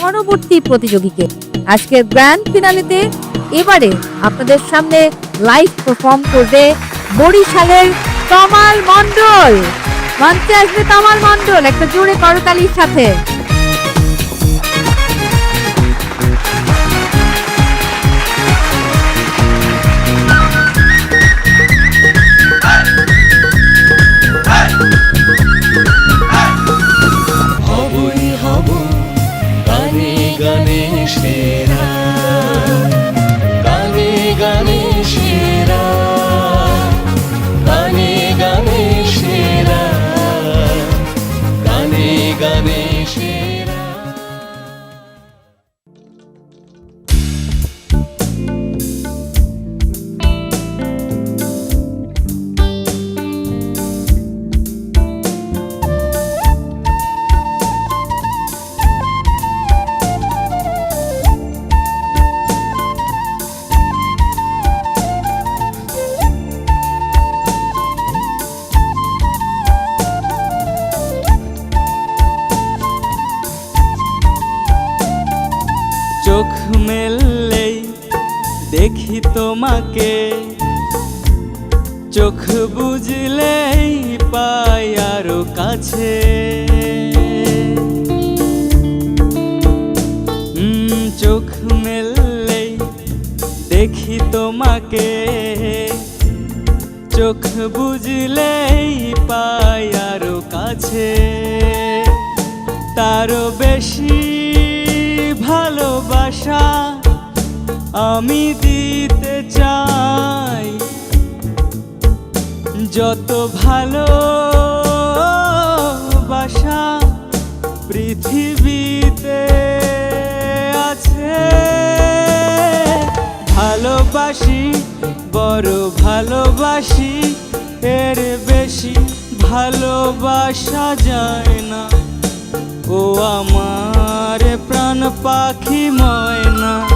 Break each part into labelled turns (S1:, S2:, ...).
S1: পরবর্তী প্রতিযোগীকে। আজকের গ্র্যান্ড ফিনালেতে এবারে আপনাদের সামনে লাইভ পারফর্ম করবে বরিশালের তমাল মণ্ডল। মঞ্চে আসবে তমাল মণ্ডল, একটা জোরে করতালির সাথে।
S2: চোখ বুঝলেই পাই আরও কাছে। চোখ মেললেই দেখি তোমাকে। চোখ বুঝলেই পাই আরও কাছে। তারও বেশি ভালোবাসা আমি দিতে যত ভালো বাসা পৃথিবীতে আছে, ভালোবাসি, বড় ভালোবাসি, এর বেশি ভালোবাসা যায় না। ও আমার প্রাণ পাখি ময়না।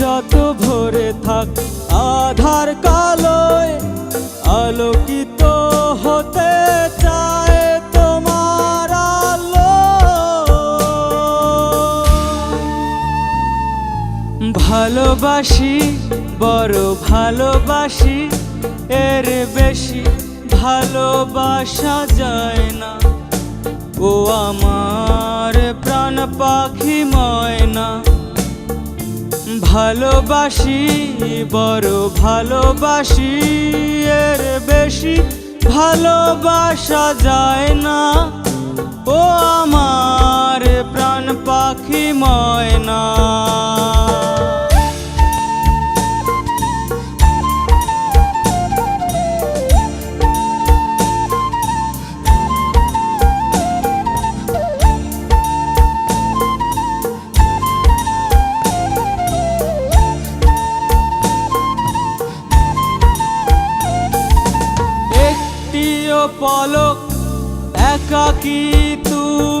S2: যত ভরে থাক, আধার কালোয় আলোকিত হতে চায় তোমার আলো। ভালোবাসি, বড় ভালোবাসি, এর বেশি ভালোবাসা যায় না। ও আমার প্রাণ পাখি ময়না। ভালোবাসি বড় ভালোবাসি এর বেশি ভালোবাসা যায় না। ও আমার প্রাণ পাখি ময়না की तू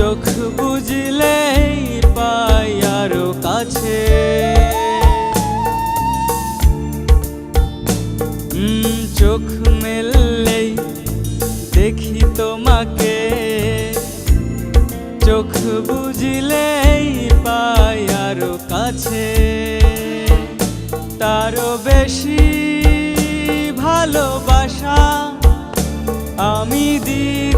S2: চোখ বুঝলেই পাই আরও কাছে। চোখ মেললেই দেখি তোমাকে। চোখ বুঝলেই পাই আরও কাছে। তারও বেশি ভালোবাসা আমি দিতে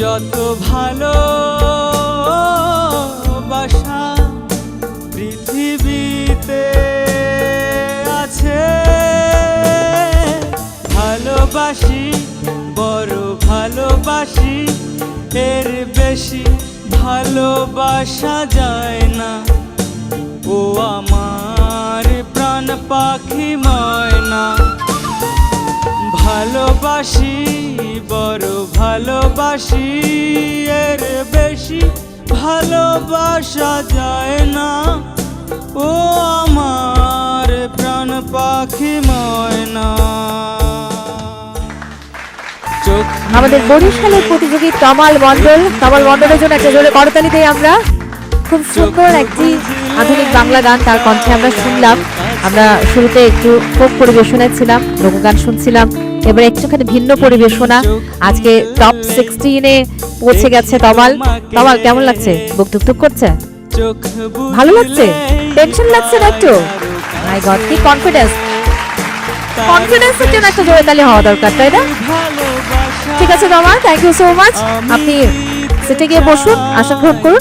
S2: যত ভালো বাসা পৃথিবীতে আছে, ভালোবাসি, বড় ভালোবাসি, এর বেশি ভালোবাসা যায় না। ও আমার প্রাণ পাখি ময়না ভালোবাসি বড় ভালোবাসি এর বেশি ভালোবাসা যায় না। ও আমার প্রাণ পাখি ময়না।
S1: আমাদের বরিশালের প্রতিযোগী তমাল মণ্ডল। তমাল মণ্ডলের জন্য একটা জোরে করতালি দেই আমরা। খুব সুন্দর একটি আধুনিক বাংলা গান তার কণ্ঠে আমরা শুনলাম। আমরা শুরুতে একটু ফোক পরিবেশনায় ছিলাম লোকগান শুনছিলাম। এবার একটুখানি ভিন্ন পরিবেশনা আজকে টপ সিক্সটিনে পৌঁছে গেছে তমাল। তমাল, কেমন লাগছে? বুক টুকটুক করছে? ভালো লাগছে? টেনশন লাগছে না একটু? মাই গড কি কনফিডেন্স কনফিডেন্সের জন্য একটা জোরে তালি হওয়া দরকার, তাই না? ঠিক আছে Tamal thank you so much আপনি সিটে গিয়ে বসুন আসন গ্রহণ করুন।